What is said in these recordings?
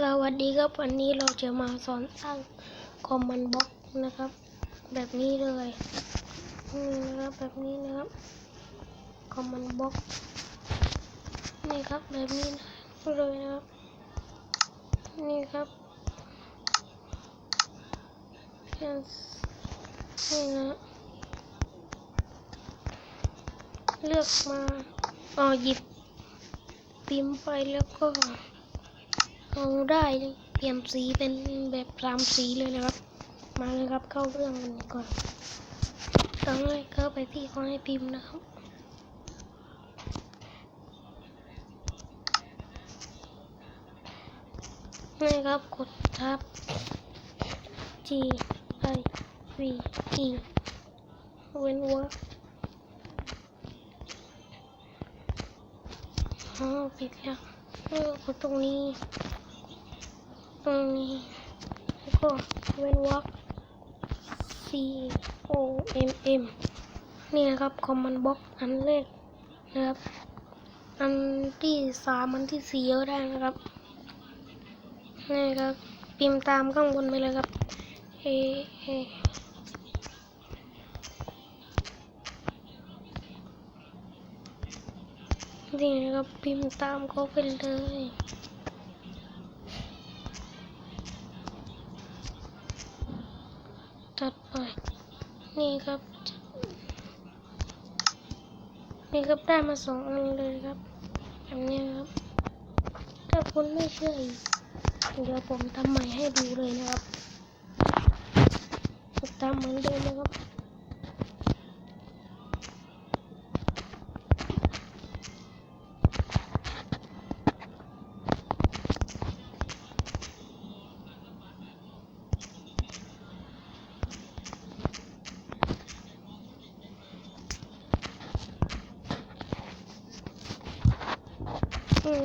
สวัสดีครับวันนี้เราจะมาสอนสร้างคอมมานด์บ็อกนะครับ แบบนี้เลยนี่นะครับแบบนี้นะครับคอมมานด์บ็อกนี่ครับแบบนี้เลยนะครับ นี่ครับนี่นะเลือกมาอ๋อหยิบพิมพ์ไปแล้วก็ เอาได้เปลี่ยนสีเป็นแบบสามสีเลยนะครับ มาเลยครับเข้าเรื่องกันก่อนต้องเลยเข้าไปที่ข้อให้พิมพ์นะครับนี่ครับกดทับ G I V E เว้นวรรคอ๋อปิดแล้วเออกดตรงนี้ ตรงนี้ แล้วก็เว้นวรรค C O M M นี่นะครับคอมมานด์บ็อกอันแรกนะครับ อันที่สามอันที่สี่ก็ได้นะครับนี่ครับพิมพ์ตามข้างบนไปเลยครับ A A นี่นะครับพิมพ์ตามเขาไปเลย ตัดไป นี่ครับ นี่ครับได้มาสองอันเลยครับแบบนี้ครับ ถ้าคุณไม่เชื่ออีกเดี๋ยวผมทำใหม่ให้ดูเลยนะครับทำเหมือนเดิมนะครับ อืม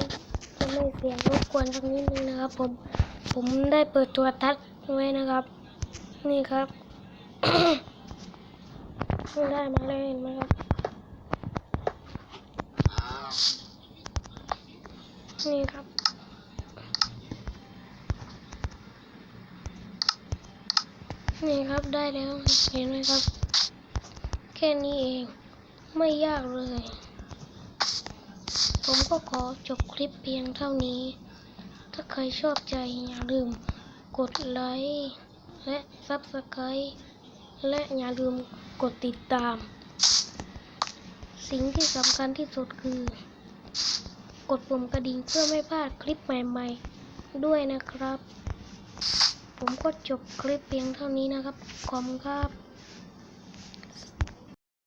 จะไม่เสียงรบกวนสักนิดนึงนะครับ ผม ผมได้เปิดตัวทัศน์ไว้นะครับ นี่ครับได้มาเลยเห็นไหมครับนี่ครับนี่ครับได้แล้วเห็นไหมครับ แค่นี้เองไม่ยากเลย ผมก็ขอจบคลิปเพียงเท่านี้ ถ้าใครชอบใจอย่าลืมกดไลค์และ Subscribe และอย่าลืมกดติดตาม สิ่งที่สำคัญที่สุดคือ กดปุ่มกระดิ่งเพื่อไม่พลาดคลิปใหม่ๆ ด้วยนะครับ ผมก็จบคลิปเพียงเท่านี้นะครับ ขอบคุณครับ